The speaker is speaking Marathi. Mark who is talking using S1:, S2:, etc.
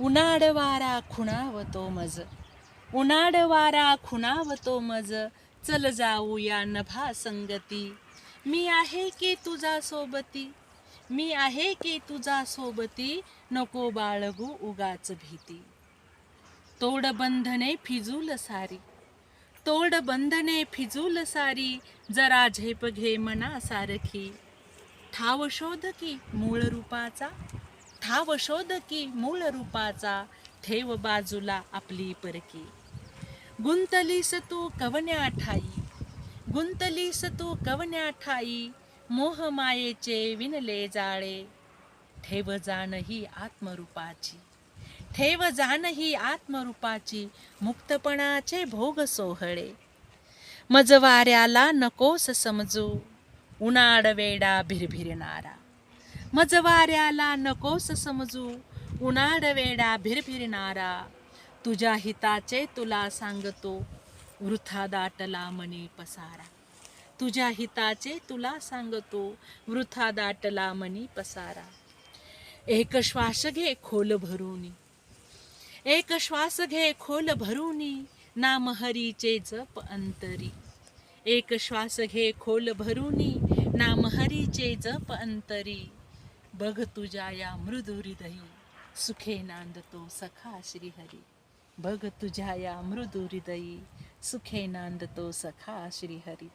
S1: उन्हाडवारा खुणावतो मज. उन्हाडवारा खुणावतो मज. चल जाऊया नभा संगती. मी आहे की तुझा सोबती? मी आहे की तुझा सोबती? नको बाळगू उगाच भीती. तोड बंधने फिजूल सारी. तोड बंधने फिजूल सारी. जरा झेप घे मना सारखी ठाव शोध की मूळ रूपाचा. ठाव शोध की मूळ रूपाचा ठेव बाजूला आपली परकी. गुंतलीस तू कवन्या ठाई गुंतलीस तू कवन्या ठाई मोह मायेचे विनले जाळे. ठेव जाण ही आत्मरूपाची ठेव जाण ही आत्मरूपाची मुक्तपणाचे भोग सोहळे. मजवाऱ्याला नकोस समजू उन्हाळ वेडा भिरभिरणारा. मज वाऱ्याला नकोस समजू. उन्हाळ वेडा भिरभिरणारा. तुझ्या हिताचे तुला सांगतो. वृथा दाटला मने पसारा. तुझ्या हिताचे तुला सांगतो. वृथा दाटला मनी पसारा. एक श्वास घे खोल भरूनी. एक श्वास घे खोल भरूनी. नाम हरीचे जप अंतरी. एक श्वास घे खोल भरूनी. नाम हरीचे जप अंतरी. बघ तुझ्या या मृदू सुखे नांदतो सखा श्रीहरी. बघ तुझ्या या मृदू सुखे नांदतो सखा श्रीहरी.